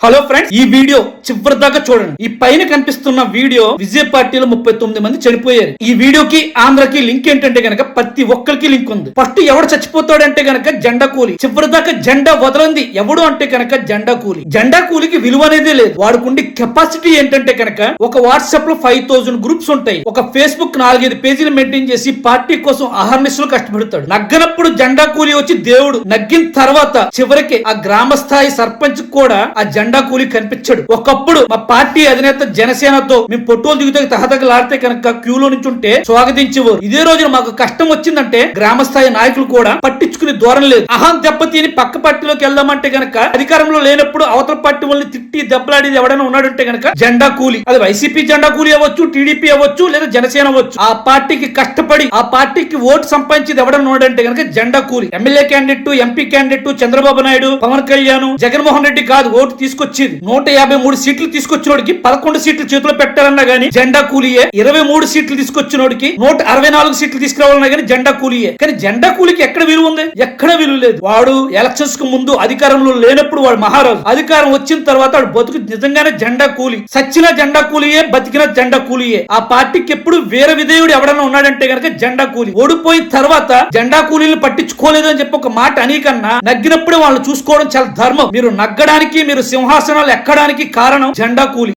Hello friends ఈ video చివరి దాకా చూడండి. ఈ పైన కనిపిస్తున్న వీడియో విజయ పార్టీలో ముప్పై తొమ్మిది మంది చనిపోయారు. ఈ వీడియోకి ఆంధ్రకి లింక్ ఏంటంటే గనక ప్రతి ఒక్కరికి లింక్ ఉంది. ఫస్ట్ ఎవడు చచ్చిపోతాడంటే గనక జెండా కూలి. చివరి దాకా జెండా వదలంది ఎవడు అంటే గనక జెండా కూలి. జెండా కూలికి విలువ అనేది లేదు. వాడుకుండే కెపాసిటీ ఏంటంటే గనక ఒక వాట్సాప్లో ఫైవ్ థౌసండ్ గ్రూప్స్ ఉంటాయి. ఒక ఫేస్బుక్ నాలుగైదు పేజీలు మెయింటైన్ చేసి పార్టీ కోసం అహర్నిశలు కష్టపడతాడు. నగ్గనప్పుడు జెండా కూలి వచ్చి దేవుడు నగ్గిన తర్వాత చివరికి ఆ గ్రామ స్థాయి సర్పంచ్ కూడా ఆ జెండా జెండా కూలి కనిపించాడు. ఒకప్పుడు మా పార్టీ అధినేత జనసేనతో మేము పొట్టోలు దిగుతే తహతగలాడితే కనుక క్యూలో నుంచి ఉంటే స్వాగతించేవారు. ఇదే రోజున మాకు కష్టం వచ్చిందంటే గ్రామ స్థాయి నాయకులు కూడా పట్టించుకునే దూరం లేదు. అహం దెబ్బతిని పక్క పార్టీలోకి వెళ్దామంటే గనక అధికారంలో లేనప్పుడు అవతల పార్టీ వాళ్ళని తిట్టి దెబ్బలాడేది ఎవడైనా ఉన్నాడంటే గనక జెండా కూలి అది వైసీపీ జెండా కూలి అవ్వచ్చు టీడీపీ అవ్వచ్చు లేదా జనసేన అవ్వచ్చు. ఆ పార్టీకి కష్టపడి ఆ పార్టీకి ఓటు సంపాదించేది ఎవడన్నా ఉన్నాడంటే గనక జెండా కూలి MLA candidate MP candidate Chandrababu Naidu Pawan Kalyan Jaganmohan Reddy కాదు ఓటు తీసుకొచ్చేది. నూట యాభై మూడు సీట్లు తీసుకొచ్చినోడికి పదకొండు సీట్లు చేతిలో పెట్టాలన్నా గానీ జెండా కూలియే. ఇరవై మూడు సీట్లు తీసుకొచ్చినోడికి నూట అరవై నాలుగు సీట్లు తీసుకురావాలన్నా గానీ జెండా కూలియే. కానీ జెండా కూలికి ఎక్కడ విలువ ఉంది? ఎక్కడ విలువ లేదు. వాడు ఎలక్షన్స్కు ముందు అధికారంలో లేనప్పుడు వాడు మహారాజు. అధికారం వచ్చిన తర్వాత వాడు బతుకు నిజంగానే జెండా కూలి. సచ్చిన జెండా కూలియే బతికిన జెండా కూలియే. ఆ పార్టీకి ఎప్పుడు వేరే విధేయుడు ఎవడన్నా ఉన్నాడంటే గనక జెండా కూలి. ఓడిపోయిన తర్వాత జెండా కూలీలు పట్టించుకోలేదు అని చెప్పి ఒక మాట అనీకన్నా నగ్గినప్పుడే వాళ్ళు చూసుకోవడం చాలా ధర్మం. మీరు నగ్గడానికి మీరు సింహాసనాలు ఎక్కడానికి కారణం జెండా కూలి.